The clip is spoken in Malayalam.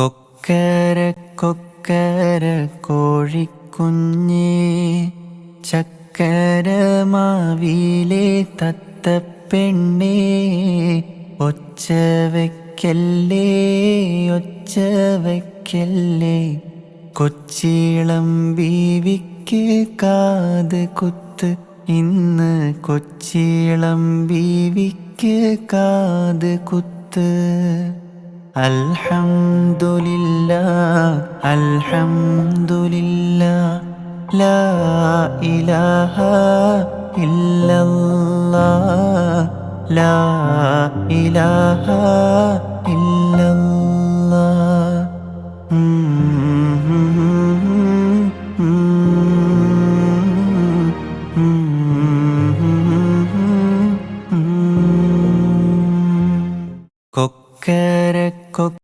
കൊക്കര കൊക്കര കോഴിക്കുഞ്ഞേ ചക്കര മാവിലെ തത്തപ്പെണ്ണേ ഒച്ച വയ്ക്കല്ലേ ഒച്ച വയ്ക്കല്ലേ കൊച്ചീളം ബീവിക്ക് കാത് കുത്ത് ഇന്ന് കൊച്ചീളം ബീവിക്ക് കാത് കുത്ത്. അൽഹംദുലില്ലാ അൽഹംദുലില്ലാ ലാ ഇലാഹ ഇല്ലല്ലാ ലാ ഇലാഹ ഇല്ലല്ലാ kokkere kokkere